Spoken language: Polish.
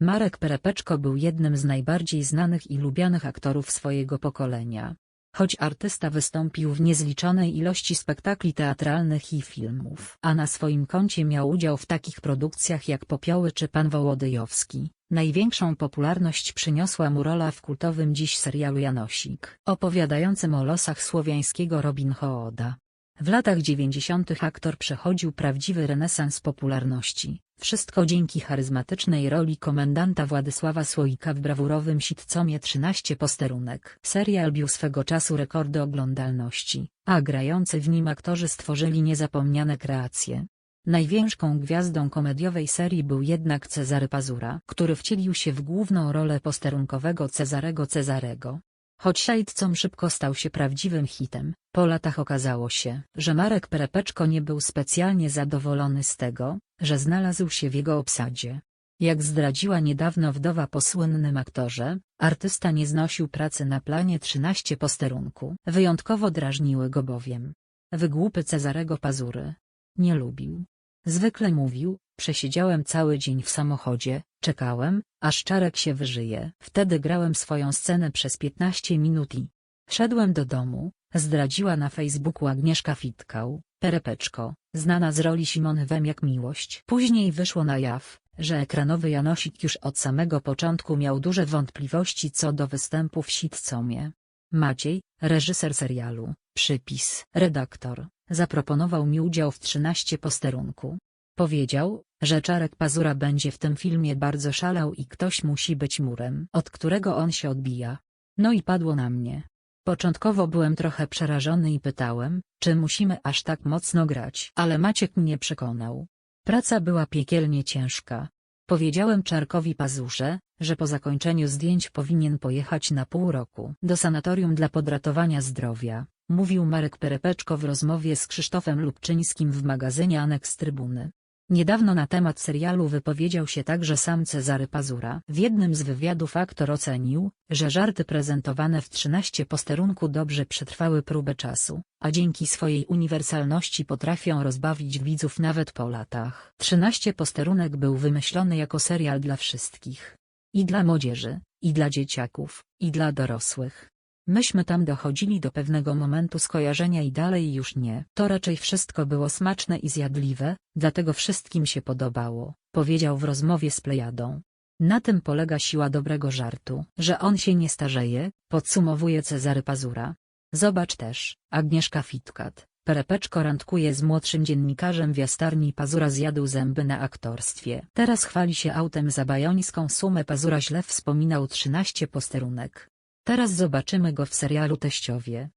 Marek Perepeczko był jednym z najbardziej znanych i lubianych aktorów swojego pokolenia. Choć artysta wystąpił w niezliczonej ilości spektakli teatralnych i filmów, a na swoim koncie miał udział w takich produkcjach jak Popioły czy Pan Wołodyjowski, największą popularność przyniosła mu rola w kultowym dziś serialu Janosik, opowiadającym o losach słowiańskiego Robin Hooda. W latach 90. aktor przechodził prawdziwy renesans popularności, wszystko dzięki charyzmatycznej roli komendanta Władysława Słoika w brawurowym sitcomie 13 posterunek. Serial bił swego czasu rekordy oglądalności, a grający w nim aktorzy stworzyli niezapomniane kreacje. Największą gwiazdą komediowej serii był jednak Cezary Pazura, który wcielił się w główną rolę posterunkowego Cezarego Cezarego. Choć Sitcom szybko stał się prawdziwym hitem, po latach okazało się, że Marek Perepeczko nie był specjalnie zadowolony z tego, że znalazł się w jego obsadzie. Jak zdradziła niedawno wdowa po słynnym aktorze, artysta nie znosił pracy na planie 13 posterunku. Wyjątkowo drażniły go bowiem wygłupy Cezarego Pazury. Nie lubił. Zwykle mówił, przesiedziałem cały dzień w samochodzie, czekałem, aż Czarek się wyżyje. Wtedy grałem swoją scenę przez 15 minut i szedłem do domu, zdradziła na Facebooku Agnieszka Fitkał, Perepeczko, znana z roli Simony Wem jak miłość. Później wyszło na jaw, że ekranowy Janosik już od samego początku miał duże wątpliwości co do występu w sitcomie. Maciej, reżyser serialu, przypis, redaktor, zaproponował mi udział w 13 posterunku. Powiedział, że Czarek Pazura będzie w tym filmie bardzo szalał i ktoś musi być murem, od którego on się odbija. No i padło na mnie. Początkowo byłem trochę przerażony i pytałem, czy musimy aż tak mocno grać, ale Maciek mnie przekonał. Praca była piekielnie ciężka. Powiedziałem Czarkowi Pazurze, że po zakończeniu zdjęć powinien pojechać na pół roku do sanatorium dla podratowania zdrowia, mówił Marek Perepeczko w rozmowie z Krzysztofem Lubczyńskim w magazynie Aneks Trybuny. Niedawno na temat serialu wypowiedział się także sam Cezary Pazura. W jednym z wywiadów aktor ocenił, że żarty prezentowane w 13 posterunku dobrze przetrwały próbę czasu, a dzięki swojej uniwersalności potrafią rozbawić widzów nawet po latach. 13 posterunek był wymyślony jako serial dla wszystkich. I dla młodzieży, i dla dzieciaków, i dla dorosłych. Myśmy tam dochodzili do pewnego momentu skojarzenia i dalej już nie. To raczej wszystko było smaczne i zjadliwe, dlatego wszystkim się podobało, powiedział w rozmowie z Plejadą. Na tym polega siła dobrego żartu, że on się nie starzeje, podsumowuje Cezary Pazura. Zobacz też, Agnieszka Fitkat, Perepeczko randkuje z młodszym dziennikarzem w jastarni Pazura zjadł zęby na aktorstwie. Teraz chwali się autem za bajońską sumę Pazura źle wspominał 13 posterunek. Teraz zobaczymy go w serialu Teściowie.